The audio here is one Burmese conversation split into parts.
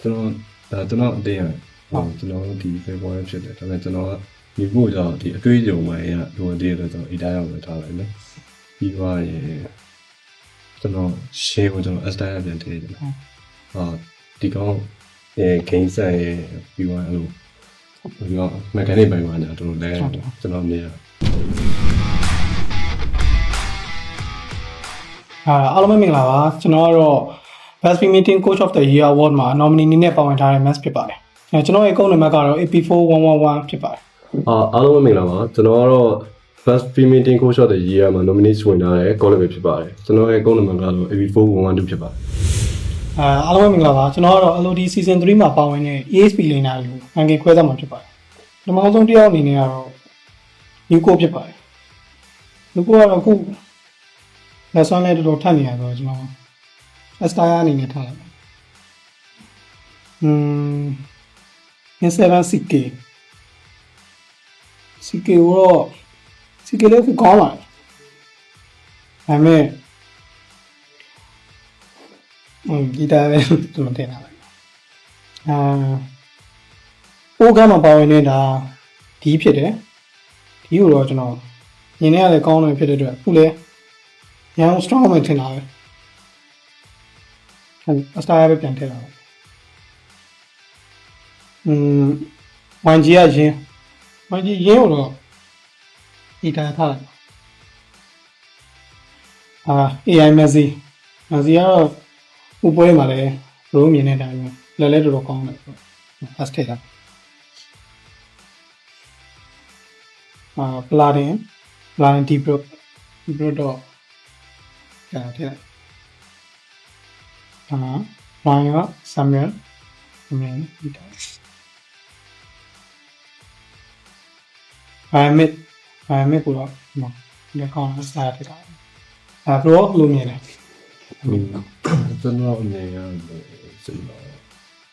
ကျွန်တော်ဒါကျွန်တော်အတင်းရဟုတ်ကျွန်တော်ဒီ favor ဖြစ်တယ်ဒါပေမဲ့ကျွန်တော်ကဒီကိုကြောင့်ဒီအတွေ့အကြုံမှရလိုအပ်တဲ့တော့ကျွန်တော်အတိုင်းအောင်ပဲထားလိုက်မယ်ပြီးသွားရင်ကျွန်တော် share ကိုကျွန်တော် style ပြန်ထည့်တယ်ဟာဒီကောင်အဲ game set ရဲ့ပြီးသွားအဲ့လိုပြီးတော့ mechanic ပိုင်းမှာညာတို့လဲကျွန်တော်မြင်အာအားလုံးပဲမင်္ဂလာပါကျွန်တော်ကတော့ Best Meeting Coach of the Year Award မှာ nominee အနေနဲ့ပါဝင်ထားတဲ့ match ဖြစ်ပါတယ်အဲကျွန်တော်ရဲ့ကုန်းနံပါတ်ကတော့ AP4111 ဖြစ်ပါတယ်အာအားလုံးပဲမင်္ဂလာပါကျွန်တော်ကတော့ first female team coach of the year မှာ nominate ဝင်ထားတဲ့ college ပဲဖြစ်ပါတယ်ကျွန်တော်ရဲ့ကုန်းနံပါတ်ကတော့ AB4112 ဖြစ်ပါတယ်အာအားလုံးပဲမင်္ဂလာပါကျွန်တော်ကတော့ LOD Season 3မှာပါဝင်တဲ့ ESP laner ကိုအန်ကေခွဲသားမှာဖြစ်ပါတယ်ပထမဆုံးတစ်ယောက်အနေနဲ့ကတော့ Nico ဖြစ်ပါတယ် Nico ကတော့အခု lesson လေးတော်တော်ထပ်နေရတော့ကျွန်တော် aspire အနေနဲ့ထားလိုက်อืม N7CK CK တော့ CK လည်းခုကောင်းပါတယ်ဒါပေမဲ့ဟိုဂီတာပဲကျွန်တော်တင်တာပဲအာအိုးကမှာပါဝင်နေတာဒီဖြစ်တယ်ဒီကိုတော့ကျွန်တော်မြင်နေရလဲကောင်းတယ်ဖြစ်တဲ့အတွက်အခုလဲရန် strong မှထင်တာပဲ အစတာပဲပြန်ထည့်လာပါอืมဝန်ကြီးရရင်ဝန်ကြီးရင်းကိုတော့ဒီတိုင်းထားလိုက်အာ AI Messi Messi ကတော့ဥပွဲမှာလည်းရိုးမြင်တဲ့အတိုင်းပဲလဲလဲတော်တော်ကောင်းတယ် first take အာပလာတင်ပလာတင်ဒီပရိုဒီပရိုတော့ကြာထည့်လိုက် အာဝိုင်းကဆမ်မြယ်ဆမ်မြယ်ဒီတိုင်းအိုင်မစ်အိုင်မစ်ကိုတော့ဒီမှာဒီကောင်စတာထည့်တာအာပရိုလိုမြင်တယ်ကျွန်တော်အနေနဲ့စိတ်ပါ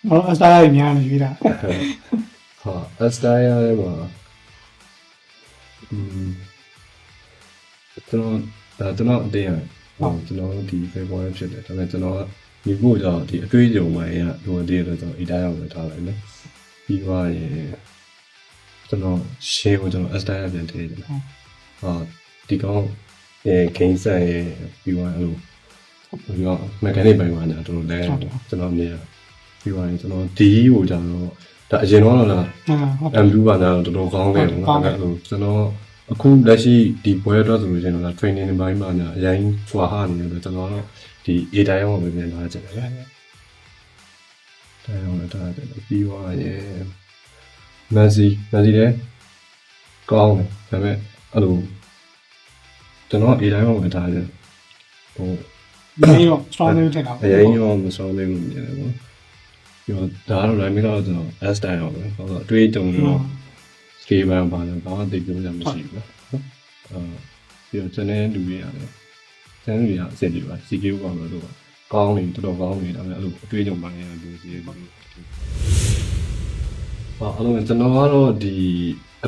ဟောအစတာရများနေပြီလားဟာအစတိုင်းရဲမှာอืมကျွန်တော်ဒါကျွန်တော်အတင်းရဟုတ်ကျွန်တော်ဒီ favor ဖြစ်တယ်ဒါပေမဲ့ကျွန်တော်က ဒီကိုကြောင့်ဒီအတွေ့အကြုံမှရလိုအပ်တဲ့တော့ကျွန်တော်အတိုင်းအောင်ပဲထားလိုက်မယ်ပြီးသွားရင်ကျွန်တော် share ကိုကျွန်တော် style ပြန်ထည့်တယ်ဟာဒီကောင်အဲ game set ရဲ့ပြီးသွားအဲ့လိုပြီးတော့ mechanic ပိုင်းမှာညာတို့လဲကျွန်တော်မြင်ပြီးသွားရင်ကျွန်တော်ဒီကိုကြောင့်တော့ဒါအရင်တော့လားအာဟုတ်တယ် M2 ပါညာတော့တော်တော်ကောင်းခဲ့တယ်ကောင်းနော်တယ်အဲ့လိုကျွန်တော် အခုလက်ရှိဒီပွဲအတွက်ဆိုလို့ရှိရင်တော့ training ဘိုင်းမှာညာအရင်ဖွာဟာနေတယ်ကျွန်တော်တော့ဒီ A တိုင်းအောင်ပဲပြန်လာကြတယ်ဗျာတိုင်းအောင်လည်းထားတယ်ပြီးသွားရင်မက်ဆီမက်ဆီလည်းကောင်းတယ်ဒါပေမဲ့အဲ့လိုကျွန်တော် A တိုင်းအောင်ပဲထားတယ်ဟိုဒီတော့ strong လေးထည့်တာအရင်ရောမဆောင်သေးဘူးမြင်တယ်ပေါ့ပြီးတော့ဒါကတော့ line ကတော့ကျွန်တော် S တိုင်းအောင်ပဲဟောအတွေးတုံတော့စကေဘ န်ပါလည်းဘာမှသိပြောရမရှိဘူးနော်အာပြီးတော့ကျွန်တဲ့လူတွေရတယ်ကျန်လူတွေကအစ်စ်တွေပါစီကေကောင်းလို့ကောင်းနေတော်တော်ကောင်းနေဒါပေမဲ့အဲ့လိုအတွေးကြုံပါနေရလူစီပါလို့ဟာအဲ့လိုကျွန်တော်ကတော့ဒီ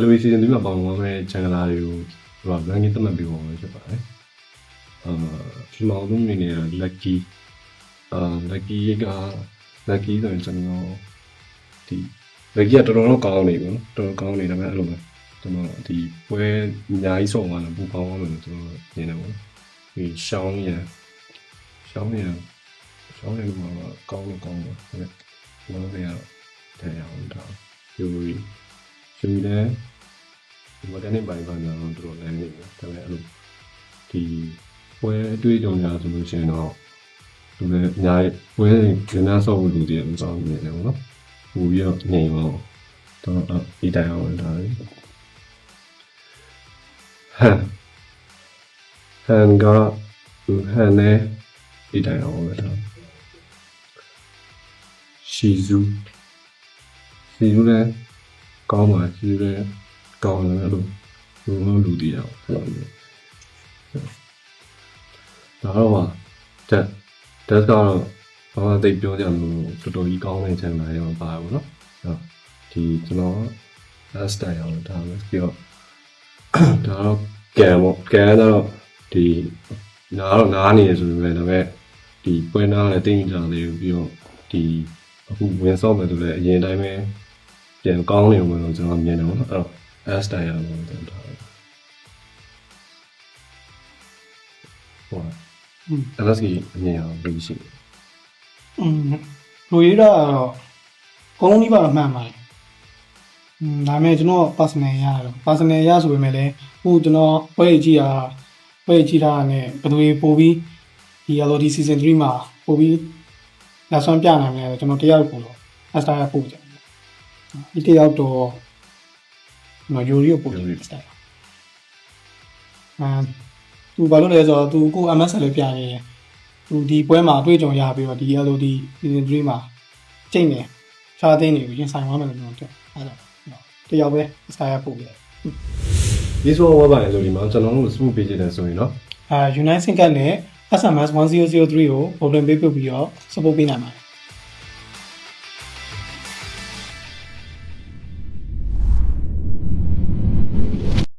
LOE season 3မှာပေါင်းဝင်မဲ့ချန်ကလာတွေကိုဟို ranking သတ်မှတ်ပြီးပါမယ်ဖြစ်ပါတယ်အာဒီမောင်လုံးနေနေတာ lucky အာ lucky က lucky ဆိုရင်ကျွန်တော်ဒီ လက်ကီကတော်တော်တော့ကောင်းနေပြီနော်တော်တော်ကောင်းနေတယ်ဗျအဲ့လိုပဲကျွန်တော်ဒီပွဲအများကြီးဆုံးသွားတယ်ပူပေါင်းအောင်လို့ကျွန်တော်နေတယ်ပေါ့ဒီရှောင်းရရှောင်းရရှောင်းရမှာကောင်းလို့ကောင်းတယ်ဟုတ်လောရရတရားအောင်တာယူရီယူတယ်ဒီမကနေပိုင်းပိုင်းတော့တော်တော်လည်းနေတယ်ဒါပေမဲ့အဲ့လိုဒီပွဲအတွေ့အကြုံများဆိုလို့ရှိရင်တော့သူလည်းအများကြီးပွဲကျင်းသားဆော့ဖို့လူတွေလည်းစောင်းနေတယ်ပေါ့နော် ပူပြီးတော့နေအောင်တော့ဒီတိုင်အောင်ဒါလေဟမ်ဟန်ကဟန်နဲ့ဒီတိုင်အောင်ပဲတော့ရှီဇူရှီဇူလည်းကောင်းပါရှီဇူလည်းကောင်းတယ်အဲ့လိုလူလုံးလူတည်အောင်ဟုတ်တယ်ဒါတော့ပါတက်တက်ကတော့ ဘာမှသိပ်ပြောကြမလို့တော်တော်ကြီးကောင်းတဲ့ channel တွေမှာပါဘူးเนาะအဲ့ဒီကျွန်တော် last style အောင်ဒါပဲပြီးတော့ဒါတော့ကံပေါ့ကံကတော့ဒီနားတော့နားနေရဆိုပေမဲ့ဒါပေမဲ့ဒီပွဲနားလည်းတိတ်ကြသေးဘူးပြီးတော့ဒီ အခုဝင်ဆော့မယ်ဆိုလည်းအရင်တိုင်းပဲပြန်ကောင်းနေဝင်လို့ကျွန်တော်မြင်တယ်ပေါ့နော်အဲ့တော့ S style ရလို့ကျွန်တော်ထားတယ်ဟို อืม LSK အမြင်အောင်လုပ်ရှိတယ် อืมလူရတာတော့အကုန်လုံးဒီပါတော့မှန်ပါတယ်อืมဒါပေမဲ့ကျွန်တော် personal ရတော့ personal ရဆိုပေမဲ့လည်းဟိုကျွန်တော်ပွဲကြည့်တာပွဲကြည့်တာနဲ့ဘယ်သူတွေပို့ပြီးဒီ LOD season 3မှာပို့ပြီးလက်ဆွမ်းပြနိုင်တယ်ကျွန်တော်တယောက်ပို့တော့ Asta ရပို့ကြတယ်ဒီတယောက်တော့နော်ယူရီကိုပို့တယ် Asta အမ်သူဘာလို့လဲဆိုတော့သူကို MS လည်းပြနေတယ် သူဒီပွဲမှာတွေ့ကြုံရပြီးတော့ဒီ LOD season 3မှာကျိတ်နေဖြားသိမ်းတွေကိုရင်ဆိုင်သွားမယ်လို့ကျွန်တော်ပြောအဲဒါတယောက်ပဲစကားရပို့ပြတယ်ရေးဆိုဝါပါတယ်ဆိုဒီမှာကျွန်တော်တို့စမှုပေးချင်တယ်ဆိုရင်နော်အာ United Syndicate နဲ့ SMS 1003ကို problem ပေးပို့ပြီးတော့ support ပေးနိုင်ပါတယ်